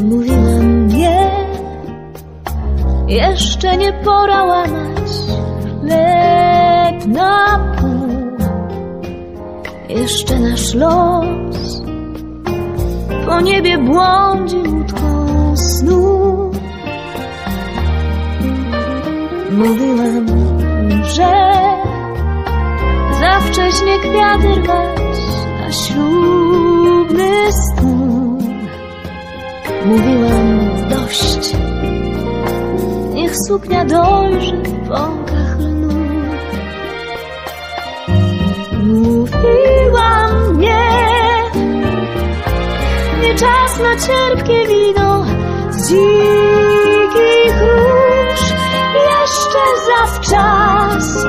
Mówiłam nie, jeszcze nie pora łamać lep na pół. Jeszcze nasz los po niebie błądzi łódką snu. Mówiłam, że za wcześnie kwiaty rwać na ślubny stół. Mówiłam dość, niech suknia dojrzy w bąkach lnu. Mówiłam nie, nie czas na cierpkie wino z dzikich róż. Jeszcze zawczas,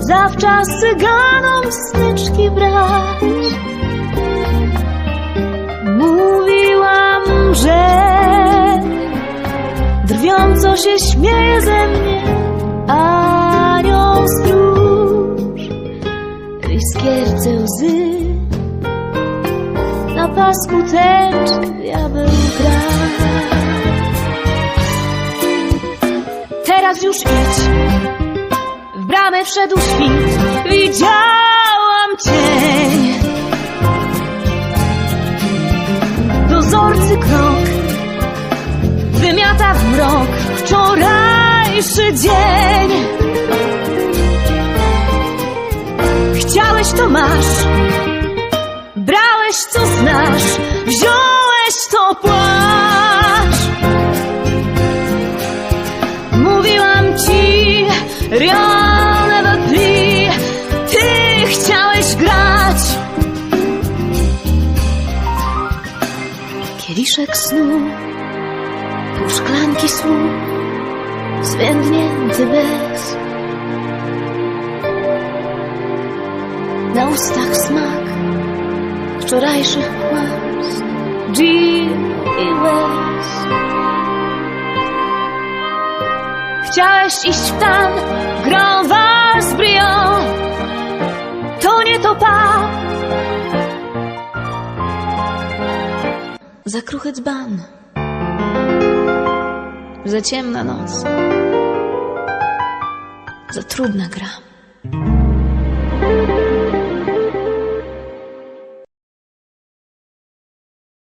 zawczas cyganom smyczki brać. Drwiąco się śmieje ze mnie anioł stróż. W iskierce łzy na pasku tęczy diabeł gra. Teraz już idź, w bramę wszedł świt, widziałam wczorajszy dzień. Chciałeś to masz, brałeś co znasz, wziąłeś to płacz. Mówiłam ci, rien ne va plus, ty chciałeś grać. Kieliszek snu, szklanki słów, zwędnięty bez. Na ustach smak wczorajszych kłamstw, i. Chciałeś iść w tan, grand vals brillant, to nie to pa. Za kruchy dzban, za ciemna noc, za trudna gra.